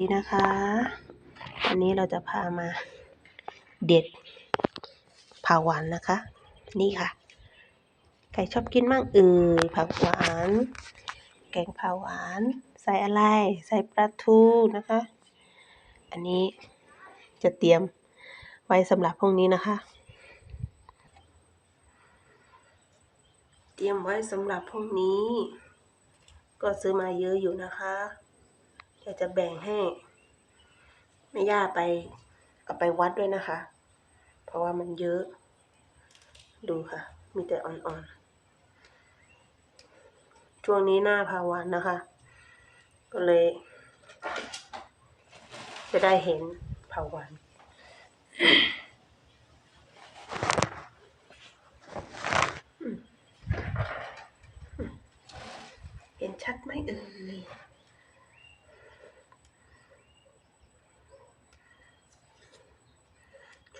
ดีนะคะวันนี้เราจะพามาเด็ดผักหวานนะคะ นี่ค่ะใครชอบกินมั่งเอ่ยผักหวาน แกงผักหวาน ใส่อะไร ใส่ปลาทูนะคะ อันนี้จะเตรียมไว้สำหรับพรุ่งนี้นะคะ เตรียมไว้สำหรับพรุ่งนี้ ก็ซื้อมาเยอะอยู่นะคะ ดี๋ยวจะแบ่งให้แม่ย่าไปเอาไปวัดด้วยนะคะ เพราะว่ามันเยอะ ดูค่ะ มีแต่อ่อนๆ ช่วงนี้หน้าพาวันนะคะ ก็เลย จะได้เห็นเผาวานเห็นชัดไหมเอ่ย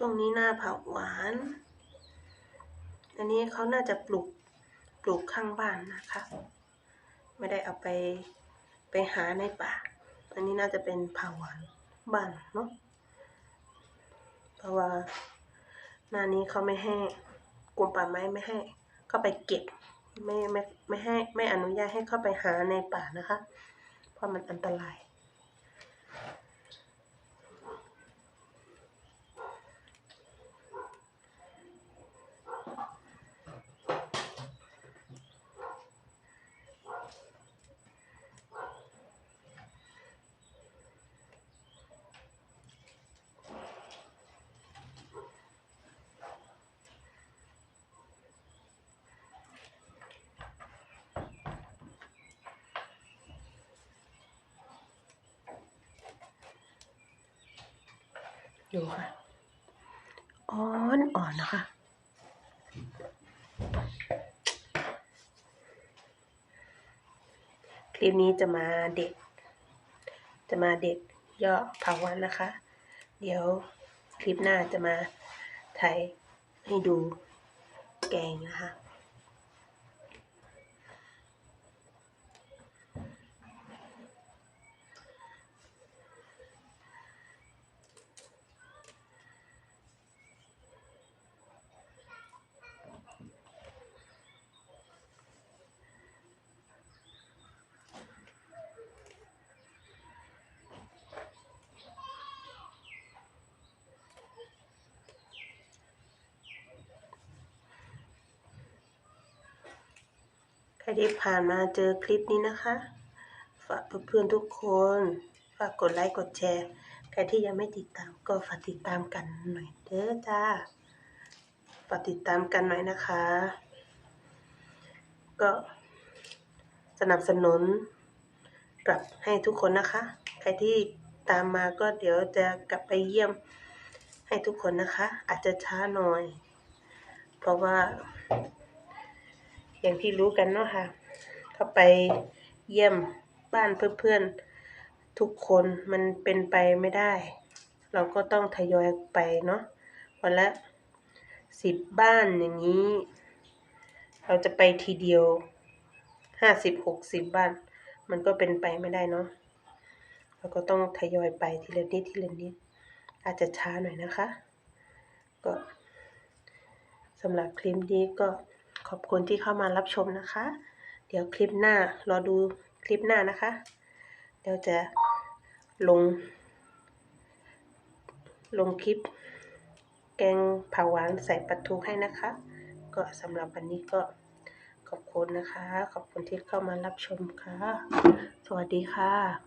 ช่วงนี้หน้าผักหวาน อันนี้เขาน่าจะปลูกปลูกข้างบ้านนะคะ ไม่ได้เอาไปไปหาในป่า อันนี้น่าจะเป็นผักหวานบ้านเนาะ เพราะว่าหน้านี้เขาไม่ให้กรมป่าไม้ไม่ให้เข้าไปเก็บไม่ไม่ไม่ให้ไม่อนุญาตให้เข้าไปหาในป่านะคะ เพราะมันอันตราย ดูค่ะอ่อนอ่อนนะคะ คลิปนี้จะมาเด็ด จะมาเด็ดยอดผักหวานนะคะ เดี๋ยวคลิปหน้าจะมาถ่ายให้ดูแกงนะคะ ครที่ผ่านมาเจอคลิปนี้นะคะ ฝากเพื่อนๆทุกคน ฝากกดไลค์กดแชร์ ใครที่ยังไม่ติดตามก็ฝากติดตามกันหน่อยเด้อจ้า ฝากติดตามกันหน่อยนะคะ ก็สนับสนุนกลับให้ทุกคนนะคะ ใครที่ตามมาก็เดี๋ยวจะกลับไปเยี่ยมให้ทุกคนนะคะ อาจจะช้าหน่อย เพราะว่า อย่างที่รู้กันเนาะค่ะเข้าไปเยี่ยมบ้านเพื่อนๆ ทุกคนมันเป็นไปไม่ได้ เราก็ต้องทยอยไปเนาะวันละสิบบ้านอย่างนี้ เราจะไปทีเดียวห้าสิบหกสิบบ้าน มันก็เป็นไปไม่ได้เนาะเราก็ต้องทยอยไปทีละนิดทีละนิด อาจจะช้าหน่อยนะคะ ก็สำหรับคลิปนี้ก็ ขอบคุณที่เข้ามารับชมนะคะ เดี๋ยวคลิปหน้ารอดูคลิปหน้านะคะ เดี๋ยวจะลง ลงคลิป แกงผักหวานใส่ปลาทูให้นะคะ ก็สำหรับวันนี้ก็ขอบคุณนะคะ ขอบคุณที่เข้ามารับชมค่ะ สวัสดีค่ะ